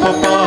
pa pa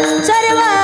सर्वा